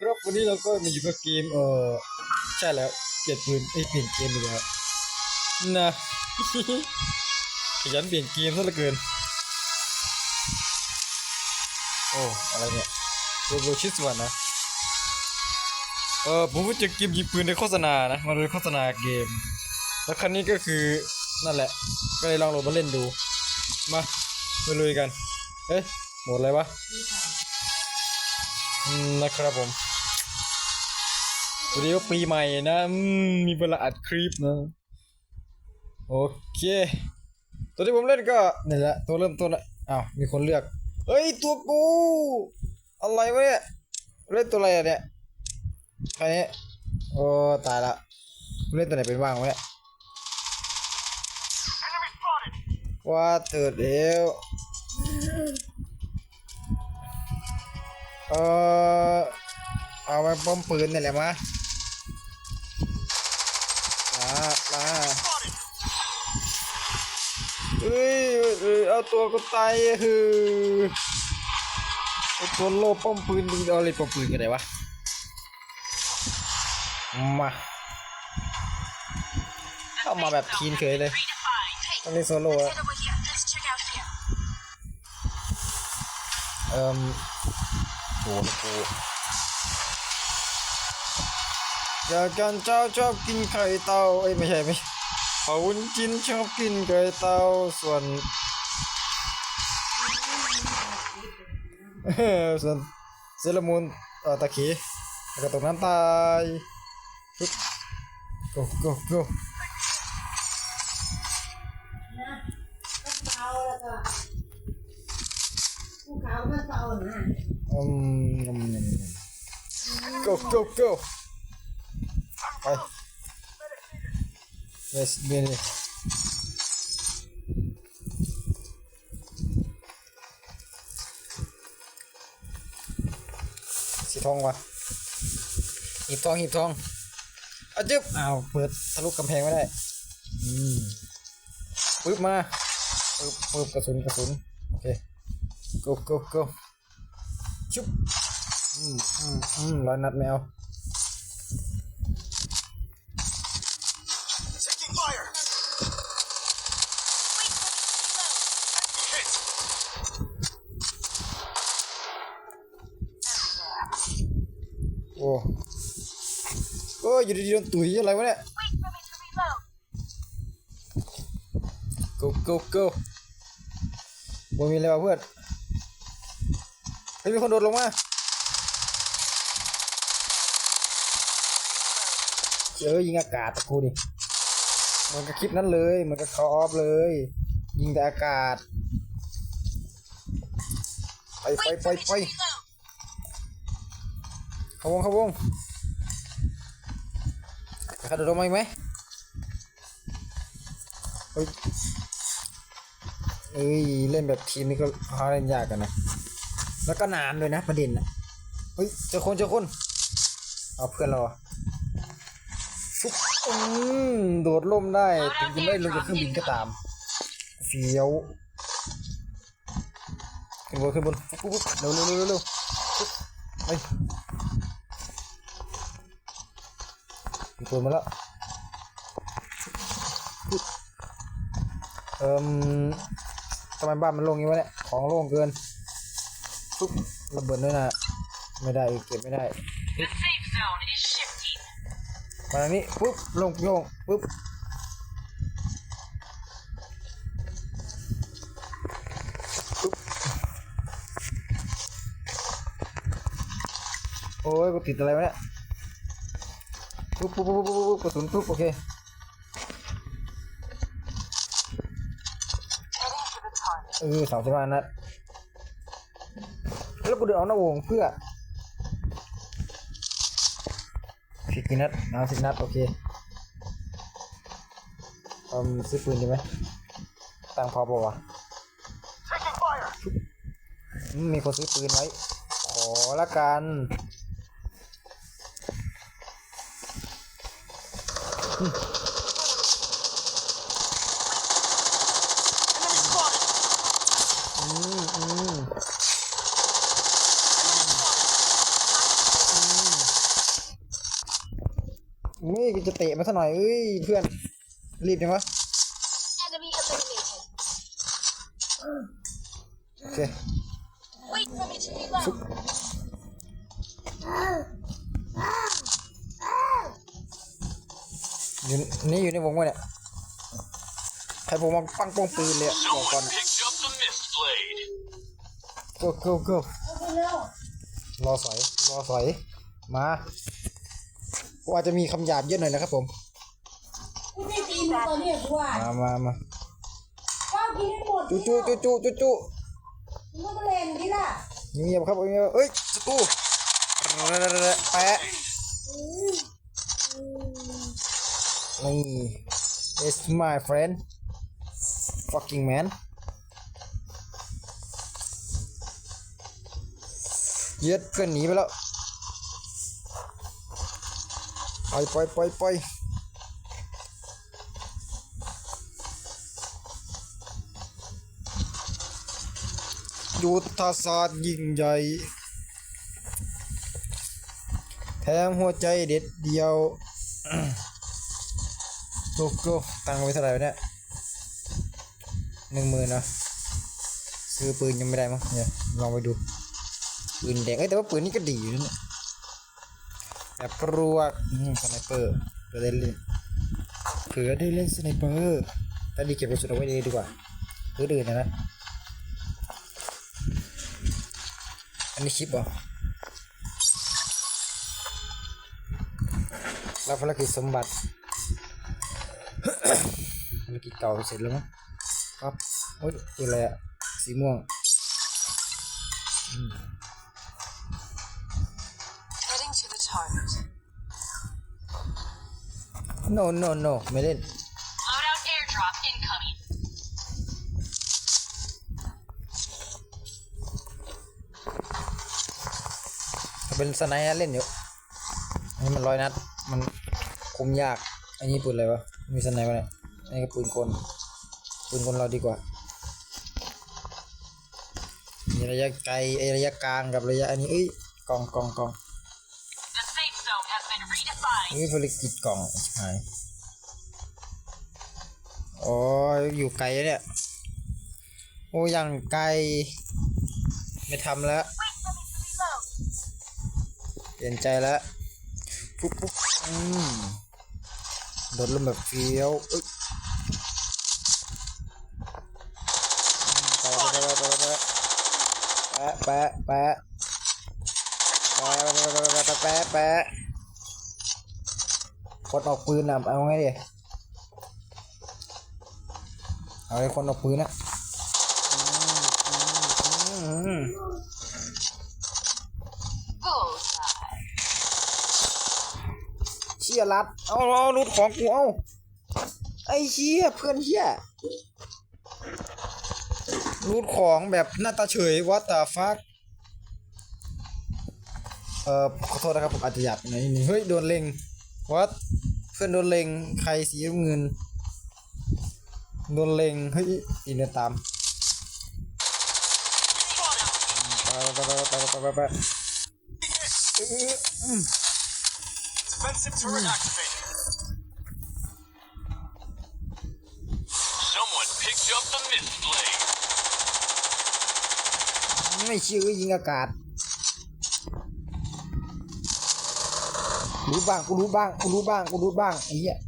ครับวันนี้เราก็มาอยู่กับเกมเออใช่แล้วเปลี่ยนปืนไอ้เปลี่ยนเกมอีกแล้วนะขยันเปลี่ยนเกมซะเหลือเกิน โอ้อะไรเนี่ยโรโบชิสวันนะเออผมจะเกมยิงปืนในโฆษณานะมันเป็นโฆษณาเกม แล้วคันนี้ก็คือนั่นแหละ ก็เลยลองโหลดมาเล่นดู มาไปลุยกัน เอ้ยหมดอะไรวะ นะครับผมวันนี้ก็ปีใหม่นะมีเวลาอัดคลิปนะโอเค ตัวที่ผมเล่นก็นี่แหละตัวเริ่มต้นละอ้าวมีคนเลือกเฮ้ยตัวกูอะไรวะเนี่ยเล่นตัวอะไรอะเนี่ยใครเนี่ยโอ้ตายละเล่นตัวไหนเป็นบ้างวะเนี่ยว่าเติร์ดเดียว ออเอาไปป้อมปืนนี่แหละมามามาเอ้ยเอ้ยเอาตัวก็ตายคือเอาตัวโลป้อมปืนมึงเอาอะไรป้อมปืนกันไหนวะมาเข้ามาแบบทีนเฉยเลย Redefined. Hey, ต้องเล่นโซโล่ let's อะ head over here. Let's check out here. เอ่ มโหนะกูอยากกันเจ้าชอบกินไข่เต่าเอ้ยไม่ใช่ไม่ใช่เผาวุ้นจินชอบกินไข่เต่าส่วนเออส่วนเซรามูนเอ่อตะขีแล้วก็ตกน้ำตายปึ๊บ go go go เตาแล้วก็ภูเขามันเตานะอืม go go go ไป yes เบนี่สีทองวะหีบทองหีบทองอาจึ๊บอ้าวเปิดทะลุกำแพงไม่ได้อืมปึ๊บมาปึ๊บปึ๊บกระสุนกระสุนโอเค go go go chúc ừ, ừ, ừ, loài nạt mèo Ồ. Ôi, giờ đi đón tuổi lại quá nè. Go go go. Bọn mình leo vào vượt. ฮ้ยมีคนโดดลงมาเจอยิงอากาศตะกูดิเหมือนกับคลิปนั้นเลยเหมือนกับคอออฟเลย ยิงแต่อากาศ ไปไปไปไปเข้าวงเข้าวงใครโดดลงมาไหมเฮ้ยเอ้ยเล่นแบบทีมนี่ก็หาเล่นยากกันนะ แล้วก็นานด้วยนะประเด็นน่ะเฮ้ยเจอคนเจอคน เอาเพื่อนเราอฟุ๊บอืมโดดล่มได้ถึงจะไม่ลงจากเครื่องบินก็ตามเฟี้ยวขึ้นบนขึ้นบนฟุ๊บฟุ๊บเร็วเร็วเร็วเร็วเร็วฟุ๊บไปมีปืนมาแล้วเอิ่มทำไมบ้านมันโล่งงี้วะเนี่ย ของโล่งเกินุ๊บระเบิดด้วยนะไม่ได้เก็บไม่ได้มาทางนี้ปุ๊บลงโล่งปุ๊บโอ้ยกูติดอะไรวะเนี่ยปุ๊บปุ๊บปุ๊บปุ๊บปุ๊บกระสุนปุ๊บโอเคเออสองสิบห้านัด แล้วกูเดินเอาหน้าวงเพื่อสิบกี่นัดเอาสิบนัด โอเคอืมซื้อปืนดีไหมตั้งพอปะวะมมีคนซื้อปืนไว้ ขอละกันอืม Enemy spotted! อืมอืมอืม ไม่จะเตะ มาซะหน่อยเอ้ยเพื่อน รีบจังวะ Enemy eliminated. โอเค Wait for me to reload. อยู่นี่อยู่ในวงวะเนี่ยใครผมมาปังโป้งปืนเลยอะบอกก่อน Someone picked up the mist blade. go go go รอสอยรอสอยมา กูอาจจะมีคำหยาบเยอะหน่อยนะครับผม กูได้ตีมึงตอนนี้กูว่ามามามาข้าวกินให้หมดจุจุจุจุจุจุมึงก็เล่นที่ล่ะเงียบๆครับเงียบๆเอ้ยสตูแปะนี่ it's my friend fucking man เย็ดเพื่อนหนีไปแล้วไปไปไปยุทธศาสตร์ยิ่งใหญ่แทงหัวใจเด็ดเดียวโกโก้ตังค์ไว้เท่าไหร่เนี่ยหนึ่งหมื่นนะซื้อปืนยังไม่ได้มั้งเนี่ยลองไปดูปืนแดงเอ้แต่ว่าปืนนี่ก็ดีอยู่นะเนี่ย แบบกรวกอืมสไนเปอร์เผื่อได้เล่นเผื่อได้เล่นสไนเปอร์ถ้าดีเก็บกระสุนเอาไว้ดีดีกว่าหรืออื่นนะนะอันนี้ชิปเหรอรับภารกิจสมบัติภารกิจเก่าเสร็จแล้วมั้งครับโอ้ยตัวอะไรอะสีม่วง Heading to the target. no no no ไม่เล่น Loadout airdrop incoming. ถ้าเป็นสไนด์นะเล่นอยู่อันนี้มันร้อยนัด มันคุมยาก อันนี้ปืนอะไรวะ มีสไนด์วะเนี่ยอันนี้ก็ปืนกลปืนกลเราดีกว่า มีระยะไกลไอ้ระยะกลางกับระยะอันนี้เอ้ยกล่องกล่องกล่อง นี่ผภารกิจกล่องหายอ๋ออยู่ไกลเนี่ย โอ้ยังไกล ไม่ทำแล้ว เปลี่ยนใจแล้ว ปุ๊บปุ๊บอืมโดนลมแบบเฟี้ยวเอ้ยแปะแปะแปะแปะแปะแปะ คนออกปืนอะเอาไงดิเอาไอ้คนออกปืนนะเชี่ยรัด เอาเอารูดของกูเอาไอ้เชี่ยเพื่อนเชี่ยรูดของแบบหน้าตาเฉยวัตตาฟักเอ่อขอโทษนะครับผมอาจจะหยาบหน่อยนิดนึงเฮ้ย โดนเล็งวัด เพื่อนโดนเลงใครสีน้ำเงินโดนเลงเฮ้ยอีเดินตามไปไปไปไปไปไปไม่เชื่อยิงอากาศ รู้บ้างกูรู้บ้างกูรู้บ้างกูรู้บ้างไอ้เหี้ย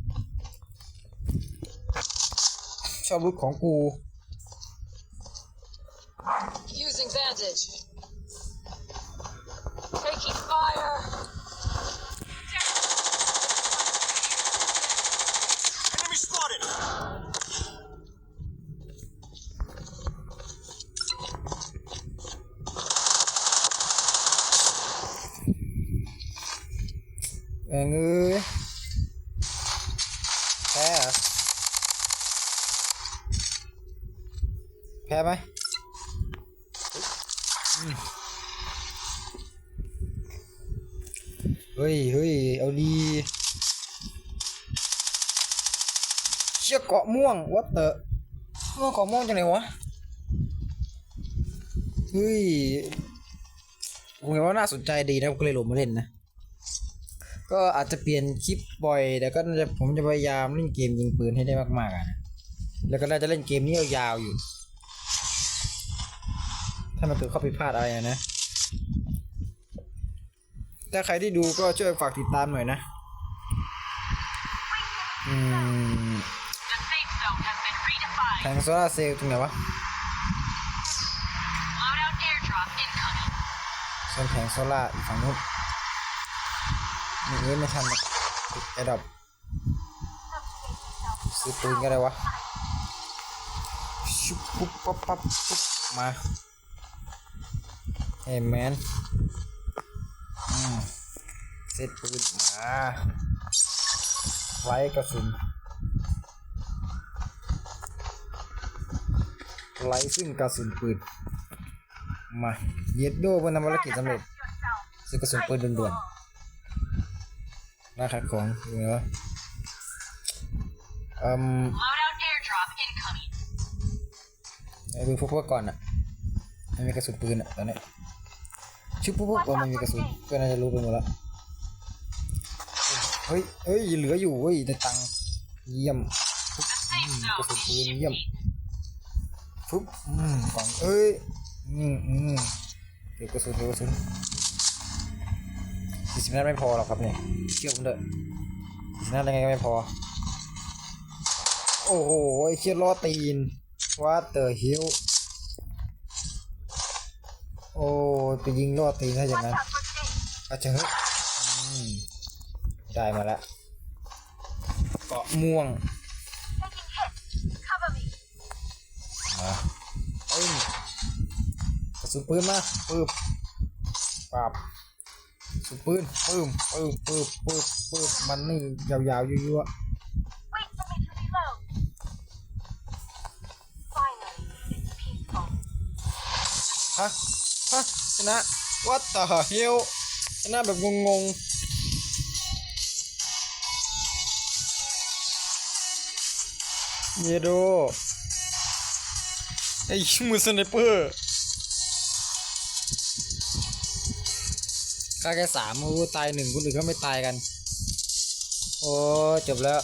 ชอบรูดของกู แม่งเอ้ยแพ้เหรอแพ้ไหมเฮ้ยเฮ้ยเอาดีเชี่ยเกาะม่วงวัดเตอะเมื่อเกาะม่วงจังไหนวะเฮ้ยผมเห็นว่าน่าสนใจดีนะผมก็เลยหลงมาเล่นนะ ก็อาจจะเปลี่ยนคลิปบ่อยแต่ก็จะผมจะพยายามเล่นเกมยิงปืนให้ได้มากๆอะนะแล้วก็น่าจะเล่นเกมนี้ยาวๆอยู่ ถ้ามันเกิดข้อผิดพลาดอะไรนะ ถ้าใครที่ดูก็ช่วยฝากติดตามหน่อยนะอืมแผงโซล่าเซลล์ตรงไหนวะส่วนแผงโซล่าอีกฝั่งนู้น นี่ไม่ทันรอกไอ้ดอกซื้อปืนก็ได้วะชุบปุ๊บปั๊บปั๊บปุ๊บมาเฮ้แมนอืมเซตปืนมาไว้กระสุนไล่ซึ่งกระสุนปืนมาเย็ดโดบนทำภารกิจสำเร็จซื้อกระสุนปืนด่วนๆ ราคาของอยู่ไหนวะอืม Loadout airdrop incoming. ไอ้ปืนพวกพวกก่อนอะไม่มีกระสุนปืนอะตอนเนี้ยชุบพวกพวกเออมันมีกระสุนก็น่าจะรู้ไปหมดแล้วเฮ้ยเฮ้ยเหลืออยู่เว้ยได้ตังค์เยี่ยม The safe กระ zone สุน is ปืนเยี่ยม shifting. ฟึบอืมกล่องเอ้ยอืมอืมเก็บกระสุนเก็บกระสุน สี่สิบนัดไม่พอหรอกครับเนี่ยเชื่อผมเถอะสี่สิบนัดยังไงก็ไม่พอ โอ้โหไอ้เชี่ยล้อตีนว่าเตอร์ฮิลโอ้ไปยิงล้อตีนถ้าอย่างนั้นอาจจะเฮ้ยอืมได้มาแล้วเกาะม่วงมาเอ้ยกระสุนปืนมาปึ๊บปับ ปืนปึ้มปึ๊บปึ๊บปึ๊บปึ๊บมันนี่ยาวๆยั่ว Wait for me to reload. Finally, it's peaceful. ๆฮะฮะชนะ what the hell ชนะแบบงงๆเยโดไอ้มือสไนเปอร์ ฆ่าแค่สามโอ้ตายหนึ่งคนอื่นก็ไม่ตายกัน โอ้จบแล้ว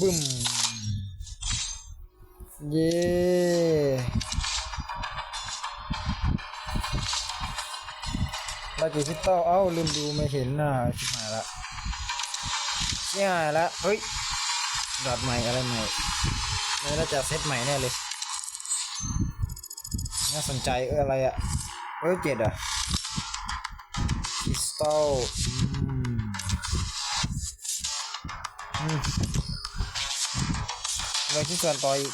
บึ้มเย้ลาจิพิตอลเอ้าลืมดูไม่เห็นน่ะชิบหายละชิบหายละเฮ้ยดอดใหม่อะไรใหม่ไม่น่าจะเซตใหม่แน่เลย น่าสนใจเอออะไรอะเอ้ยเจ็ดอะคริสตัลอืมอะที่ส่วนต่ออีก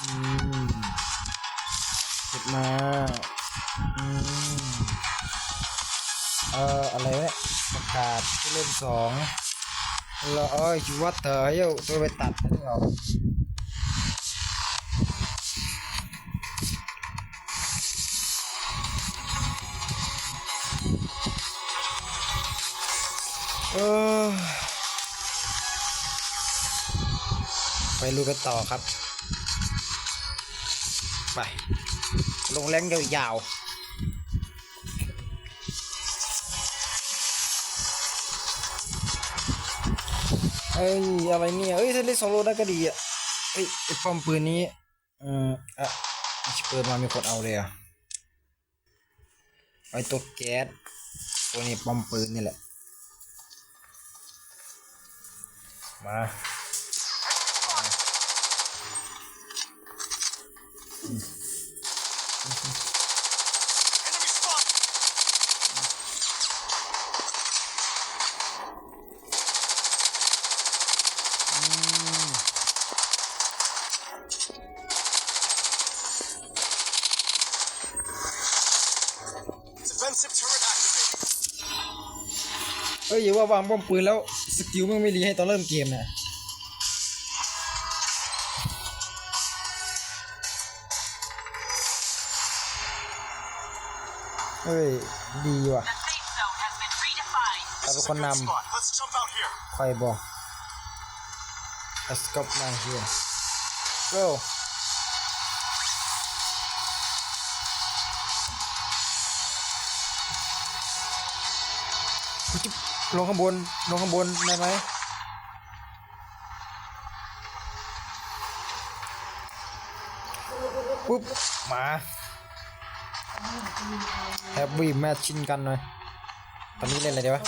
อืมเก็บมาอืมเอ่ออะไรวะเนี่ยประกาศผู้เล่นสองแล้วเอ้ยชิวัตเตอร์เฮ้ยตัวไปตัดให้เราเอ ไปรู้กันต่อครับ ไป ลงแรงยาวๆเอ้ยอะไรเนี่ยเอ้ยถ้าเล่นโซโล่ได้ก็ดีอะเอ้ยไอ้ป้อมปืนนี้เอออะเปิดมามีคนเอาเลยอะไอ้ตัวแก๊สตัวนี้ป้อมปืนนี่แหละ มา เอ้ยอย่าว่าวางป้อมปืนแล้ว สกิลมันไม่ดีให้ตอนเริ่มเกมนะ เฮ้ย ดีว่ะเราเป็นคนนำคอบอก let's go my here go ลงข้างบน ลงข้างบนได้ไหมปุ๊บ มา แฮปปี้แมทชินกันหน่อย ตอนนี้เล่นอะไรดีวะ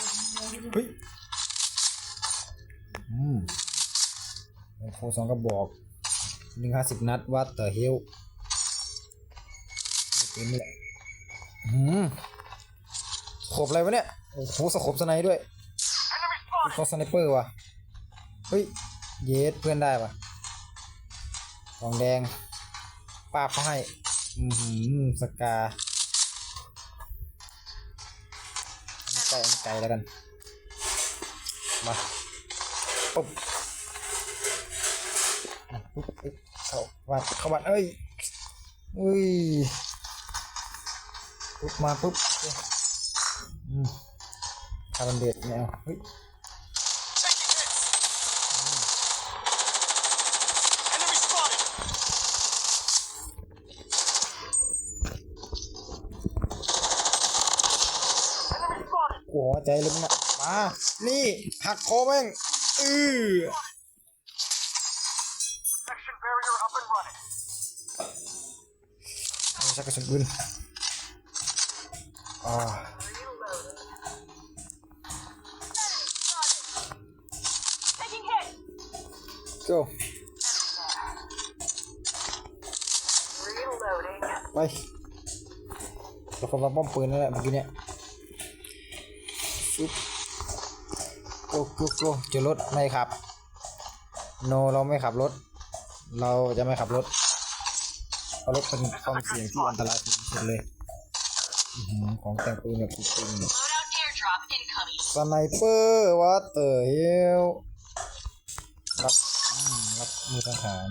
เฮ้ยอืมโคสองกระบอกหนึ่งห้าสิบนัดวัดเตอร์เฮลปืนนี่แหละอืมสโคบอะไรวะเนี่ย โอ้โหสโคบสไนด์ด้วย Enemy spotted! เขาสไนเปอร์ว่ะ เฮ้ย เยสเพื่อนได้ว่ะทองแดงป้าบเขาให้ อือหือสกา อันนี้ไกลอันนี้ไกลแล้วกัน มาปุ๊บอะปุ๊บเข้าวัดเข้าวัดเอ้ยอุ้ยปุ๊บมาปุ๊บอืมคาร์บอนเดตไม่เอาเฮ้ย ใจเลยมึงอะมา นี่หักคอแม่งอือ Protection barrier up and running. เอาชักกระสุนปืนอ่า Taking hit. go Reloading. ไปเราคนมาป้อมปืนนั่นแหละเมื่อกี้เนี่ย ฟึบ go go go เจอรถไม่ขับ no เราไม่ขับรถ เราจะไม่ขับรถเพราะรถเป็นความเสี่ยงที่อันตรายที่สุดเลยของแต่งปืนแบบจริงสไนเปอร์วัตเตอร์เฮลรับรับมือทหาร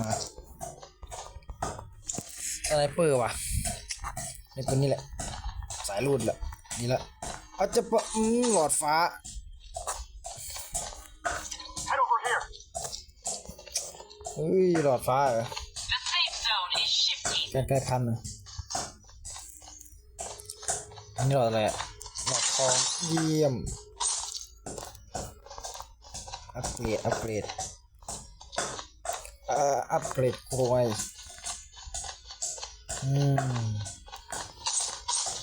มาสไนเปอร์ว่ะนี่เป็นนี่แหละ สายรูดแหละนี่แหละ อาจจะปะอืมหลอดฟ้า Head over here. เฮ้ย หลอดฟ้าเหรอ The safe zone is shifting. ใกล้ๆพันนะอันนี้หลอดอะไรอะหลอดทองเยี่ยม อัปเกรด อัปเกรดอ่าอัปเกรดโคยอืม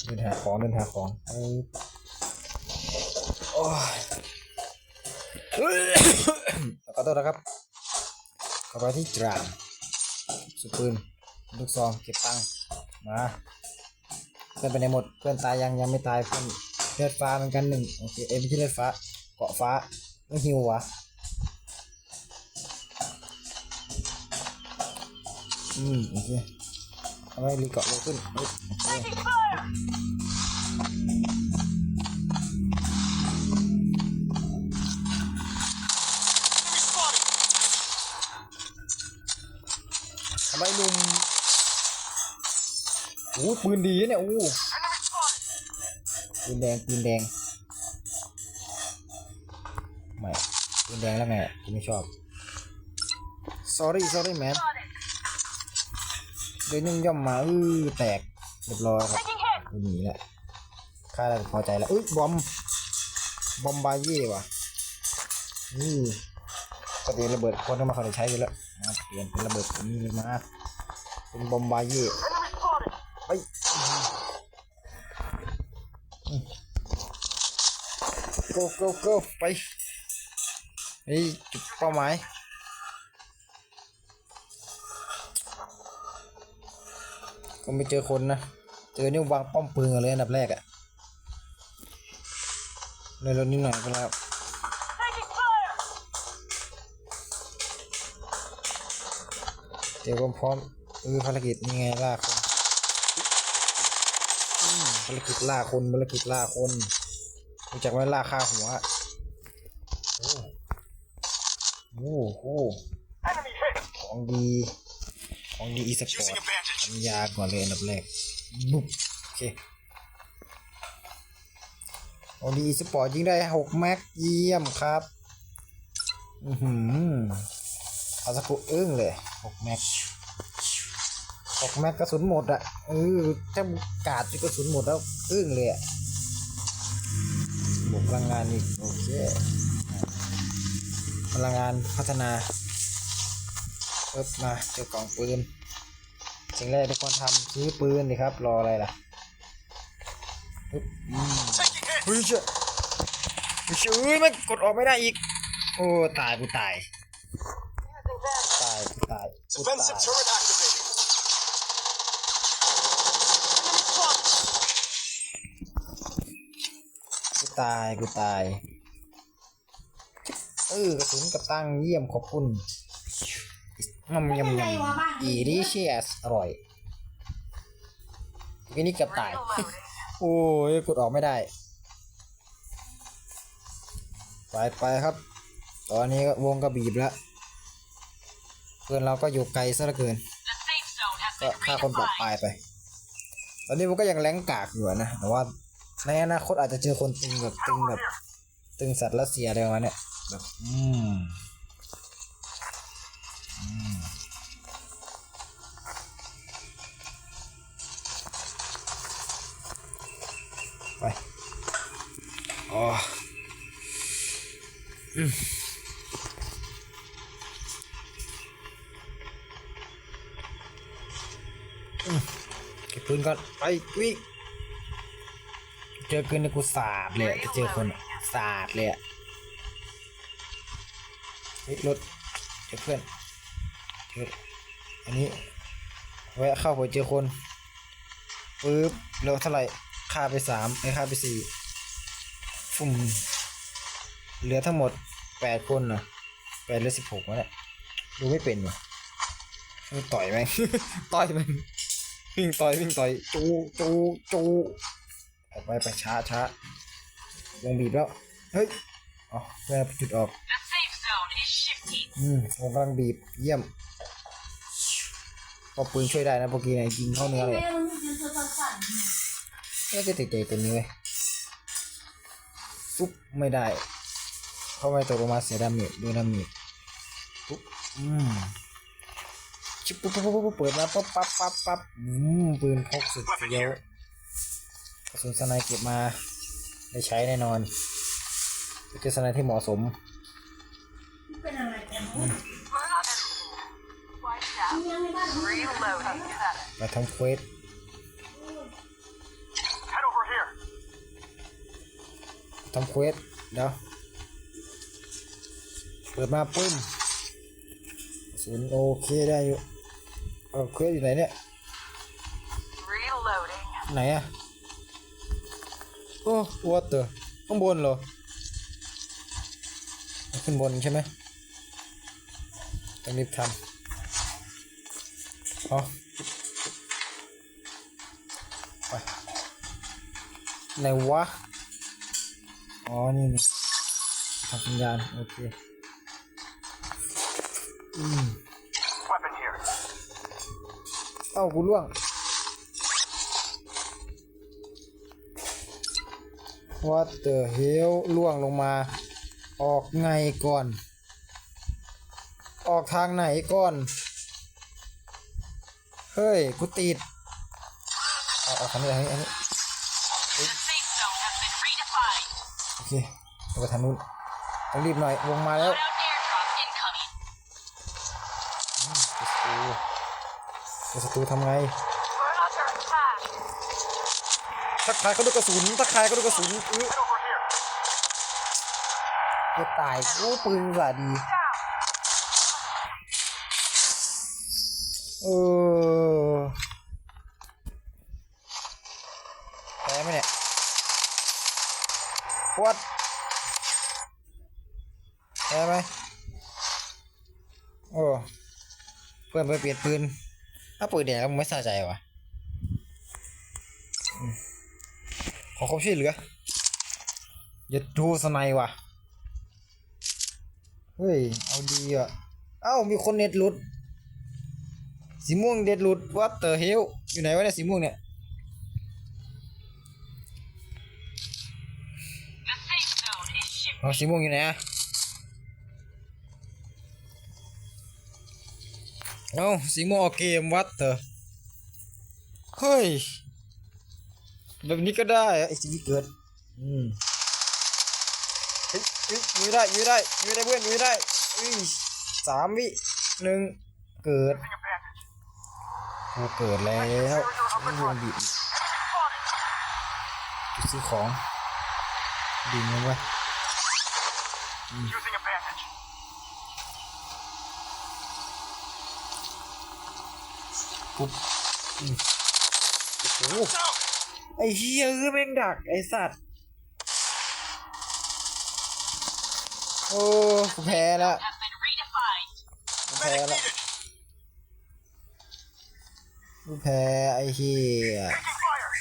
เดินหาของเดินหาของเอ้ยโอ้ย ขอโทษนะครับขอไปที่จรามสุดปืนลูกซองเก็บตังค์มาเพื่อนไปไหนหมดเพื่อนตายยังยังไม่ตายเพื่อนเลือดฟ้าเหมือนกันหนึ่งโอเคเอ้ไม่ใช่เลือดฟ้าเกาะฟ้าต้องหิววะอืมโอเคเอาไว้รีเกาะเร็วขึ้นเฮ้ยโอเค ไมหนุ่มโอ้ปืนดีเนี่ยโอ้ปืนแดงปืนแดงไม่ปืนแดงแล้วไงกูไม่ชอบ sorry sorry man Spotted. เดินย่อมย่อมมาอื้อแตกเรียบร้อยครับกูหนีแหละค่าได้พอใจแล้วอุ้ยบอมบอมบาเย่ว่ะนี่ ปกติระเบิดคนต้องมาเขาได้ใช้อยู่แล้วมาเปลี่ยนเป็นระเบิดนี้เลยมาเป็นบอมบาเย่ไปโกโกโกไปไอ้ยจุดเป้าหมายก็ไม่เจอคนนะ เจอนี่วางป้อมปืนกันเลยอันดับแรกอะเลยรถนิดหน่อยก็แล้ว เตรียมความพร้อมเออภารกิจนี่ไงล่าคนภารกิจล่าคนภารกิจล่าคนรู้จักไหมล่าฆ่าหัวโอ้โอ้โห Enemy hit! ของดีของดีอีสปอร์ตทำยาก่อนเลยอันดับแรกบุ๊บโอเคของดีอีสปอร์ตยิงได้หกแม็กเยี่ยมครับ อือหือ เอาสักกูอึ้งเลยหกแม็กหกแม็กกระสุนหมดอะเออถ้ากาดที่กระสุนหมดแล้วอึ้งเลยอะบวกพลังงานอีกโอเคพลังงานพัฒนาปึ๊บมาเจอกล่องปืนสิ่งแรกทุกคนทำซื้อปืนดิครับ รออะไรล่ะปึ๊บอืมเฮ้ยเจ้าเฮ้ยเจ้าเอ้ยมันกดออกไม่ได้อีก โอ้ ตายกูตาย ตายกูตายกูตาย Defensive turret activated. Enemy spotted. กูตายกูตายเออกระสุนกับตังเยี่ยมขอบคุณงำยำยำอีดิเชียสอร่อยทีนี้เกับตาย โอ้ยกดออกไม่ได้ ไปไปครับ ตอนนี้ก็วงก็บีบแล้ว เพื่อนเราก็อยู่ไกลซะเหลือเกินก็ฆ่าคนปลอดภัยไป ตอนนี้ผมก็ยังแรงกากอยู่นะแต่ว่าในอนาคตอาจจะเจอคนตึงแบบตึงแบบตึงสัตว์รัสเซียอะไรประมาณเนี้ยแบบอืมไปอ๋ออืม ปืนก่อนไปวิ่งเจอคืนในกูสาดเลยจะเจอคนสาดเลยอะเฮ้ยรถเจอเพื่อนเจออันนี้แวะเข้าไปเจอคนปึ๊บเร็วเท่าไหร่ค่าไปสามไอ้ค่าไปสี่ฟุ่มเหลือทั้งหมดแปดคนนะแปดหรือสิบหกวะเนี่ยดูไม่เป็นวะต่อยไหม ต่อยมัน วิ่งต่อยวิ่งต่อยจูจูจูไปไปไปช้าช้าวงบีบแล้วเฮ้ยอ๋อเพื่อนจุดออก The safe zone is shifting. อืมวงกำลังบีบเยี่ยมพอปืนช่วยได้นะพวกกี้เนี่ยยิงเข้าเนื้อเลยแม่มันยืนตัวสั่นๆเนี่ยก็จะติดใจตัวนี้เว้ยปุ๊บไม่ได้เพราะไม่ตกลงมาเสียดาเมจด้วยดาเมจปุ๊บอืม ชิบปุ๊บปุ๊บปุ๊บปุ๊บเปิดมาปั๊บปั๊บปั๊บปั๊บอืมปืนพกสุดเฟี้ยวกระสุนสไนเก็บมาได้ใช้แน่นอนเป็นสไนที่เหมาะสมเป็นอะไรกันมานเขาไม่ได้ Reloading. มาทำเควสทำเควสเดี๋ยวเปิดมาปึ้มกระสุนโอเคได้อยู่ เออเควสอยู่ไหนเนี่ย Reloading. ไหนอะโอ้วอเตอร์ข้างบนเหรอ ขึ้นบนใช่ไหมต้องรีบทำเอาไปไหนวะ อ๋อนี่นี่ทำสัญญาณ โอเค อืม Weapon here. เอ้ากูล่วง What the hell ล่วงลงมา ออกไงก่อน ออกทางไหนก่อน เฮ้ย กูติดเอาเอาคันนี้อันนี้อันนี้โอเคเอาไปทางนู้นต้องรีบหน่อยวงมาแล้ว ศัตรูทำไงทักทายเขาด้วยกระสุนทักทายเขาด้วยกระสุนอื้อจะตายกู้ปืนสาดี เออแพ้ไหมเนี่ยวัดแพ้ไหมโอ้เพื่อนไปเปลี่ยนปืน ถ้าปืนเดียวก็ไม่สะใจวะอืมขอความช่วยเหลืออย่าดูสไนว่ะ เฮ้ย เอาดีอะ เอ้า มีคนเน็ตหลุด สีม่วงเด็ดหลุด what the hell อยู่ไหนวะเนี่ยสีม่วงเนี่ยเอาสีม่วงอยู่ไหนอะ เอ้าสีม่วงออกเกม what the เฮ้ย แบบนี้ก็ได้ไอ้สิ่งที่เกิด อืมอุ๊ยยื้อได้ยื้อได้ยื้อได้เพื่อนยื้อได้อุ้ยสามวิหนึ่งเกิด Using a bandage. โอ้เกิดแล้วไม่วงบีบ Spotted. จุดซื้อของดินนะเว้ ย Using a bandage. ปุ๊บอืมโอ้โห Down. ไอ้เหี้ยเอ้ยแม่งดักไอ้สัตว์ โอ้กูแพ้ละ Has been redefined. กูแพ้ Medic ละ needed. กูแพ้ไอ้เหี้ย Taking fire.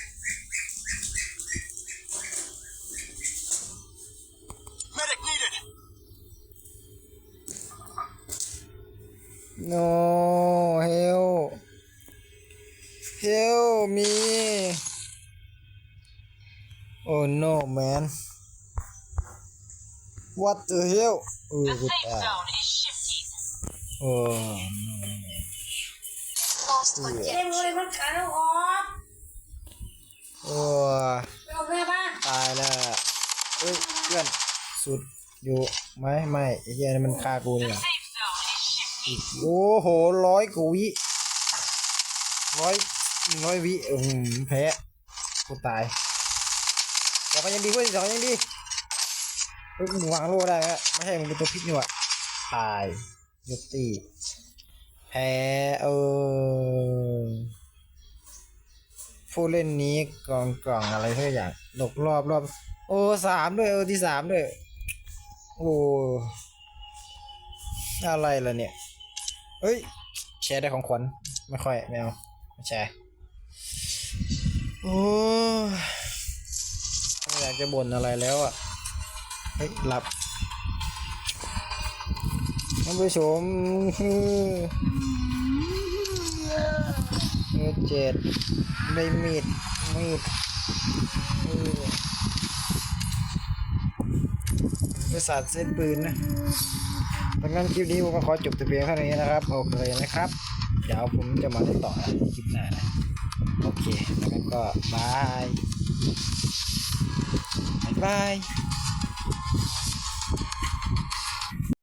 Medic needed. no help help me oh no man what the hell เออ The กู safe ตาย zone is shifting. โอ้เจ็บเลยมันขาดออกโอ้ไปเอาแม่บ้านตายแล้วเฮ้ยเพื่อนสุดอยู่ไหมไม่ไอ้เหี้ยนี่มันฆ่ากูนี่ The หว่า safe zone is shifting. โอ้โหร้อยกว่าวิร้อยหนึ่ง ร้อยวิอืมแพ้กูตายแต่ก็ยังดีเพื่อนสองยังดีเฮ้ยมึงวางโล่ได้ฮะไม่ใช่มึงเป็นตัวพิษนี่หว่าตายยกตีแพ้เออผู้เล่นนี้กล่องกล่องอะไรทุกอย่างหลบรอบรอบโอ้สามด้วยเออที่สามด้วย โอ้อะไรล่ะเนี่ยเฮ้ยแชร์ได้ของขวัญไม่ค่อยไม่เอาไม่แชร์ โอ้ยไม่อยากจะบ่นอะไรแล้วอะ เฮ้ย หลับท่านผู้ชมเอเจ็ดได้มีด มีดบริษัทเส้นปืนนะดังนั้นคลิปนี้ผมก็ขอจบแต่เพียงเท่านี้นะครับ โอเคนะครับ เดี๋ยวผมจะมาเล่นต่อคลิปหน้านะ โอเคแล้วก็บายบายบาย